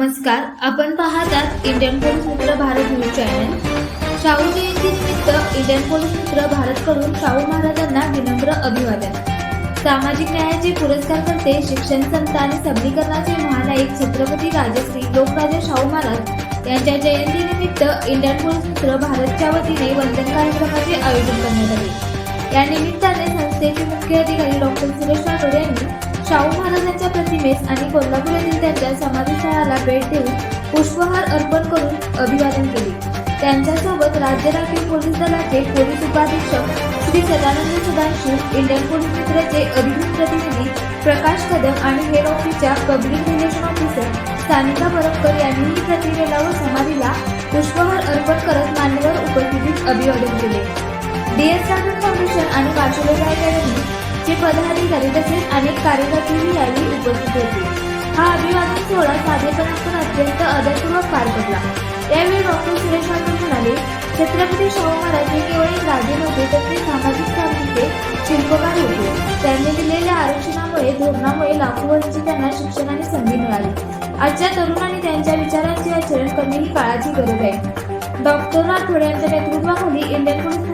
नमस्कार आपण पाहतात इंडियन पोलीस मित्र भारत न्यूज चॅनल. शाहू जयंती निमित्त इंडियन पोलीस मित्र भारतकडून शाहू महाराजांना विनम्र अभिवादन. सामाजिक न्यायाचे पुरस्कारकर्ते शिक्षण संत आणि सबलीकरणाचे महानायक छत्रपती राजश्री लोकराजे शाहू महाराज यांच्या जयंतीनिमित्त इंडियन पोलीस मित्र भारतच्या वतीने वंदन कार्यक्रमाचे आयोजन करण्यात आले. या निमित्ताने संस्थेचे मुख्य अधिकारी डॉक्टर सुरेश राठोड यांनी शाहू महाराजांच्या प्रतिमेस आणि कोल्हापूर येथील त्यांच्या भेट देऊन पुष्पहार अर्पण करून अभिवादन केले. त्यांच्यासोबत राज्य राखीव पोलीस दलाचे पोलीस उपाधीक्षक श्री सदानंद सुधांशू इंडियन पोलीस मित्राचे अधिकृत प्रतिनिधी प्रकाश कदम आणि हेड ऑफिसच्या public relation officer Sanika Parabkar यांनीही प्रतिमेला व समाधीला पुष्पहार अर्पण करत मान्यवर उपस्थितीत अभिवादन केले. डीएस सागर फाउंडेशन आणि काशोलेगा अकॅडमी चे पदाधिकारी तसेच अनेक कार्यकर्तेही यावेळी उपस्थित होते. हा अभिवादन सोहळा साधेपणात पण अत्यंत आदरपूर्वक पार पडला. यावेळी डॉक्टर सुरेश राठोड म्हणाले छत्रपती शाहू महाराज हे केवळ एक राजे नव्हते तर ते सामाजिक क्रांतीचे शिल्पकार होते. त्यांनी दिलेल्या आरक्षणामुळे धोरणामुळे लाखो वंचितांना शिक्षण आणि संधी मिळाली. आजच्या तरुणांनी त्यांच्या विचारांचे आचरण करणे काळाची गरज आहे. डॉक्टर राठोड यांच्या नेतृत्वाखाली इंडियन पोलीस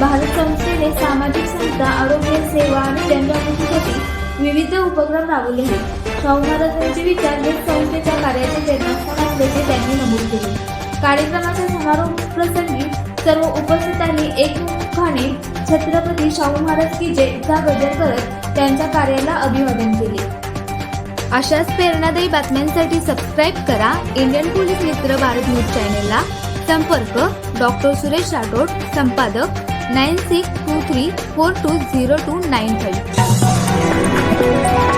भारत संस्थेने सामाजिक संस्था आरोग्य सेवा आणि विविध उपक्रम राबवले आहेत. शाहू महाराजांचे विचार हे संस्थेच्या कार्याचे प्रेरणास्थान असल्याचे त्यांनी नमूद केले. कार्यक्रमाच्या समारोप प्रसंगी सर्व उपस्थितांनी एकमुखाने छत्रपती शाहू महाराज की जयचा गजर करत त्यांच्या कार्याला अभिवादन केले. अशाच प्रेरणादायी बातम्यांसाठी सबस्क्राईब करा इंडियन पोलीस मित्र भारत न्यूज चॅनेलला. संपर्क डॉक्टर सुरेश राठोड संपादक nine six two three four two zero two nine five. 啊。